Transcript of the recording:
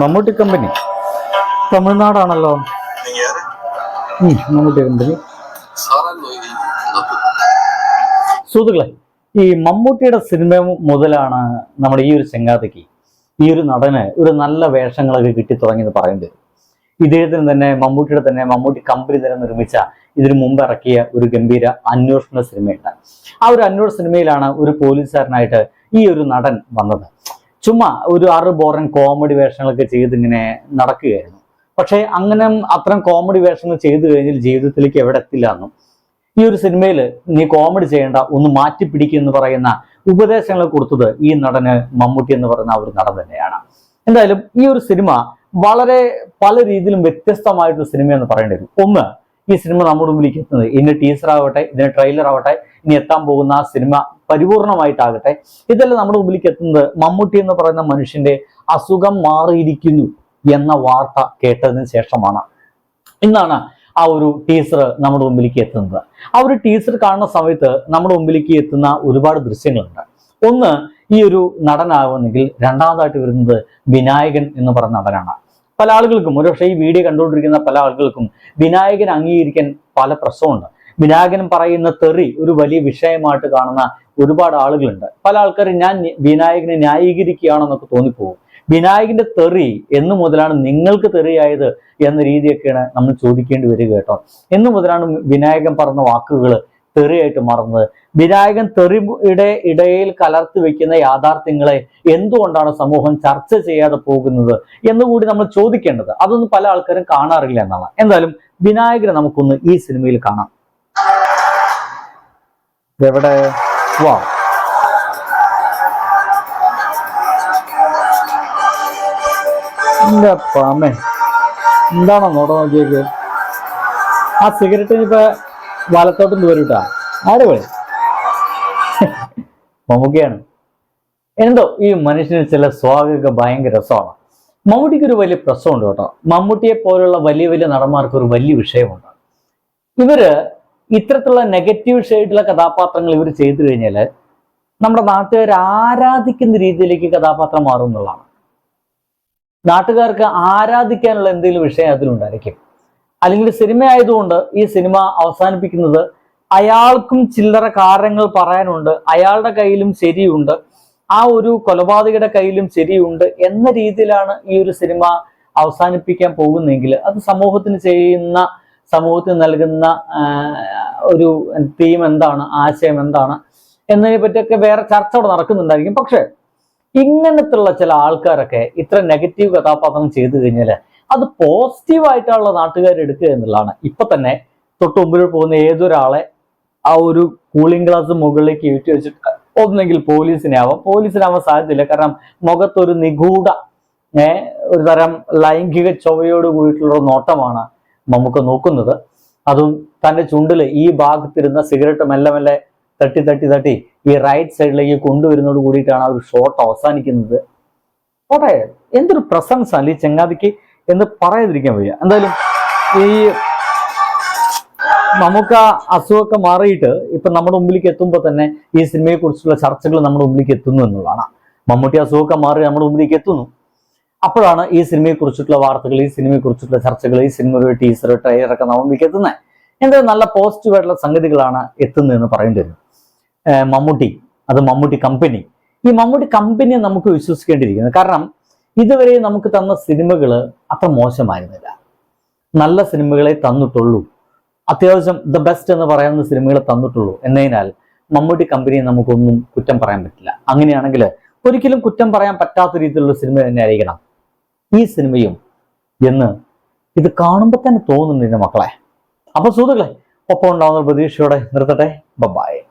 Mammootty company തമിഴ്നാടാണല്ലോ. Mammootty company സുഹൃത്തുക്കളെ ഈ മമ്മൂട്ടിയുടെ സിനിമ മുതലാണ് നമ്മുടെ ഈ ഒരു ചെങ്കാത്തയ്ക്ക് ഈ ഒരു നടന് ഒരു നല്ല വേഷങ്ങളൊക്കെ കിട്ടി തുടങ്ങിയെന്ന് പറയുന്നത്. ഇദ്ദേഹത്തിന് തന്നെ മമ്മൂട്ടിയുടെ തന്നെ മമ്മൂട്ടി കമ്പനി തന്നെ നിർമ്മിച്ച ഇതിനു മുമ്പ് ഇറക്കിയ ഒരു ഗംഭീര അന്വേഷണ സിനിമയുണ്ട്. ആ ഒരു അന്വേഷണ സിനിമയിലാണ് ഒരു പോലീസുകാരനായിട്ട് ഈ ഒരു നടൻ വന്നത്. ചുമ്മാ ഒരു ആറ് ബോറൻ കോമഡി വേഷങ്ങളൊക്കെ ചെയ്ത് ഇങ്ങനെ നടക്കുകയായിരുന്നു. പക്ഷെ അങ്ങനെ അത്തരം കോമഡി വേഷങ്ങൾ ചെയ്തു കഴിഞ്ഞാൽ ജീവിതത്തിലേക്ക് എവിടെ എത്തില്ല എന്നും ഈ ഒരു സിനിമയിൽ നീ കോമഡി ചെയ്യേണ്ട ഒന്ന് മാറ്റി എന്ന് പറയുന്ന ഉപദേശങ്ങൾ കൊടുത്തത് ഈ നടന് മമ്മൂട്ടി എന്ന് പറയുന്ന ഒരു നടൻ തന്നെയാണ്. എന്തായാലും ഈ ഒരു സിനിമ വളരെ പല രീതിയിലും വ്യത്യസ്തമായിട്ടുള്ള സിനിമ എന്ന് പറയേണ്ടി വരും. ഒന്ന് ഈ സിനിമ നമ്മുടെ മുമ്പിലേക്ക് എത്തുന്നത് ഇനി ടീസർ ആവട്ടെ ഇതിന് ട്രെയിലർ ആവട്ടെ ഇനി എത്താൻ പോകുന്ന സിനിമ പരിപൂർണമായിട്ടാകട്ടെ. ഇതെല്ലാം നമ്മുടെ മുമ്പിലേക്ക് എത്തുന്നത് മമ്മൂട്ടി എന്ന് പറയുന്ന മനുഷ്യന്റെ അസുഖം മാറിയിരിക്കുന്നു എന്ന വാർത്ത കേട്ടതിന് ശേഷമാണ്. ഇന്നാണ് ആ ഒരു ടീസർ നമ്മുടെ മുമ്പിലേക്ക് എത്തുന്നത്. ആ ഒരു ടീസർ കാണുന്ന സമയത്ത് നമ്മുടെ മുമ്പിലേക്ക് എത്തുന്ന ഒരുപാട് ദൃശ്യങ്ങളുണ്ട്. ഒന്ന് ഈ ഒരു നടനാകുന്നെങ്കിൽ രണ്ടാമതായിട്ട് വരുന്നത് വിനായകൻ എന്ന് പറയുന്ന നടനാണ്. പല ആളുകൾക്കും ഒരുപക്ഷെ ഈ വീഡിയോ കണ്ടുകൊണ്ടിരിക്കുന്ന പല ആളുകൾക്കും വിനായകൻ അംഗീകരിക്കാൻ പല പ്രശ്നമുണ്ട്. വിനായകൻ പറയുന്ന തെറി ഒരു വലിയ വിഷയമായിട്ട് കാണുന്ന ഒരുപാട് ആളുകളുണ്ട്. പല ആൾക്കാരും ഞാൻ വിനായകനെ ന്യായീകരിക്കുകയാണെന്നൊക്കെ തോന്നിപ്പോകും. വിനായകന്റെ തെറി എന്ന് മുതലാണ് നിങ്ങൾക്ക് തെറിയായത് എന്ന രീതിയൊക്കെയാണ് നമ്മൾ ചോദിക്കേണ്ടി വരിക കേട്ടോ. എന്ന് മുതലാണ് വിനായകൻ പറഞ്ഞ വാക്കുകൾ തെറിയായിട്ട് മാറുന്നത്. വിനായകൻ തെറിയുടെ ഇടയിൽ കലർത്തി വെക്കുന്ന യാഥാർത്ഥ്യങ്ങളെ എന്തുകൊണ്ടാണ് സമൂഹം ചർച്ച ചെയ്യാതെ പോകുന്നത് എന്നുകൂടി നമ്മൾ ചോദിക്കേണ്ടത്? അതൊന്നും പല ആൾക്കാരും കാണാറില്ല എന്നാണ്. എന്തായാലും വിനായകനെ നമുക്കൊന്ന് ഈ സിനിമയിൽ കാണാം. എവിടെ വാ എന്റെ പാമേ. എന്താണോ നോട്ടം നോക്കിയേക്ക്? ആ സിഗരറ്റ് ഇനിയിപ്പോ വലത്തോട്ടും വരൂട്ടാ. ആര് പോലെ മമ്മൂക്കയാണ് എന്തോ ഈ മനുഷ്യന് ചില സ്വാഗതമൊക്കെ ഭയങ്കര രസമാണ്. മമ്മൂട്ടിക്ക് ഒരു വലിയ പ്രശ്നമുണ്ട് കേട്ടോ. മമ്മൂട്ടിയെ പോലുള്ള വലിയ വലിയ നടന്മാർക്ക് ഒരു വലിയ വിഷയമുണ്ട്. ഇവർ ഇത്തരത്തിലുള്ള നെഗറ്റീവ് ഷെയ്ഡുള്ള കഥാപാത്രങ്ങൾ ഇവർ ചെയ്തു കഴിഞ്ഞാൽ നമ്മുടെ നാട്ടുകാർ ആരാധിക്കുന്ന രീതിയിലേക്ക് കഥാപാത്രം മാറും എന്നുള്ളതാണ്. നാട്ടുകാർക്ക് ആരാധിക്കാനുള്ള എന്തെങ്കിലും വിഷയം അതിലുണ്ടായിരിക്കും. അല്ലെങ്കിൽ സിനിമ ആയതുകൊണ്ട് ഈ സിനിമ അവസാനിപ്പിക്കുന്നത് അയാൾക്കും ചില്ലറ കാരണങ്ങൾ പറയാനുണ്ട് അയാളുടെ കയ്യിലും ശരിയുണ്ട് ആ ഒരു കൊലപാതകയുടെ കയ്യിലും ശരിയുണ്ട് എന്ന രീതിയിലാണ് ഈ ഒരു സിനിമ അവസാനിപ്പിക്കാൻ പോകുന്നെങ്കിൽ അത് സമൂഹത്തിന് ചെയ്യുന്ന സമൂഹത്തിന് നൽകുന്ന ഒരു തീം എന്താണ് ആശയം എന്താണ് എന്നതിനെ പറ്റിയൊക്കെ വേറെ ചർച്ച അവിടെ നടക്കുന്നുണ്ടായിരിക്കും. പക്ഷേ ഇങ്ങനത്തുള്ള ചില ആൾക്കാരൊക്കെ ഇത്ര നെഗറ്റീവ് കഥാപാത്രം ചെയ്തു കഴിഞ്ഞാൽ അത് പോസിറ്റീവായിട്ടുള്ള നാട്ടുകാർ എടുക്കുക എന്നുള്ളതാണ്. ഇപ്പൊ തന്നെ തൊട്ട് മുമ്പിൽ പോകുന്ന ഏതൊരാളെ ആ ഒരു കൂളിംഗ് ഗ്ലാസ് മുകളിലേക്ക് കയറ്റി വെച്ചിട്ട് ഒന്നെങ്കിൽ പോലീസിനെ ആവാം പോലീസിനാവാൻ സാധ്യതയില്ല. കാരണം മുഖത്തൊരു നിഗൂഢ ഏർ ഒരു തരം ലൈംഗിക ചൊവ്വയോട് കൂടിയിട്ടുള്ള നോട്ടമാണ് നമുക്ക് നോക്കുന്നത്. അതും തന്റെ ചുണ്ടിൽ ഈ ഭാഗത്തിരുന്ന സിഗരറ്റ് മെല്ലെ മെല്ലെ തട്ടി തട്ടി തട്ടി ഈ റൈറ്റ് സൈഡിലേക്ക് കൊണ്ടുവരുന്നതോട് കൂടിയിട്ടാണ് ആ ഒരു ഷോട്ട് അവസാനിക്കുന്നത്. പോട്ടെ എന്തൊരു പ്രസൻസ് അല്ല ഈ ചെങ്ങാതിക്ക് എന്ന് പറയാതിരിക്കാൻ വയ്യ. എന്തായാലും ഈ നമുക്ക് അസുഖമൊക്കെ മാറിയിട്ട് ഇപ്പൊ നമ്മുടെ മുമ്പിലേക്ക് എത്തുമ്പോൾ തന്നെ ഈ സിനിമയെ കുറിച്ചുള്ള ചർച്ചകൾ നമ്മുടെ മുമ്പിലേക്ക് എത്തുന്നു എന്നുള്ളതാണ്. മമ്മൂട്ടി അസുഖമൊക്കെ മാറി നമ്മുടെ മുമ്പിലേക്ക് എത്തുന്നു. അപ്പോഴാണ് ഈ സിനിമയെ കുറിച്ചിട്ടുള്ള വാർത്തകൾ ഈ സിനിമയെ കുറിച്ചിട്ടുള്ള ചർച്ചകൾ ഈ സിനിമയുടെ ടീസർ ട്രെയിലർ ഒക്കെ മുമ്പിലേക്ക് എത്തുന്നത്. എന്തായാലും നല്ല പോസിറ്റീവ് ആയിട്ടുള്ള സംഗതികളാണ് എത്തുന്നതെന്ന് പറയേണ്ടി വരും. മമ്മൂട്ടി അത് മമ്മൂട്ടി കമ്പനി ഈ മമ്മൂട്ടി കമ്പനിയെ നമുക്ക് വിശ്വസിക്കേണ്ടിയിരിക്കുന്നത് കാരണം ഇതുവരെ നമുക്ക് തന്ന സിനിമകൾ അത്ര മോശമായിരുന്നില്ല. നല്ല സിനിമകളെ തന്നിട്ടുള്ളൂ. അത്യാവശ്യം ദ ബെസ്റ്റ് എന്ന് പറയാവുന്ന സിനിമകളെ തന്നിട്ടുള്ളൂ. എന്നതിനാൽ മമ്മൂട്ടി കമ്പനിയെ നമുക്കൊന്നും കുറ്റം പറയാൻ പറ്റില്ല. അങ്ങനെയാണെങ്കിൽ ഒരിക്കലും കുറ്റം പറയാൻ പറ്റാത്ത രീതിയിലുള്ള സിനിമ തന്നെ ആയിരിക്കണം. ഈ സിനിമയും എന്ന് ഇത് കാണുമ്പോൾ തന്നെ തോന്നുന്നു എന്റെ മക്കളെ. അപ്പൊ സുഹൃത്തുക്കളെ ഒപ്പം ഉണ്ടാവുന്ന പ്രതീക്ഷയോടെ നിർത്തട്ടെ. ബബായ്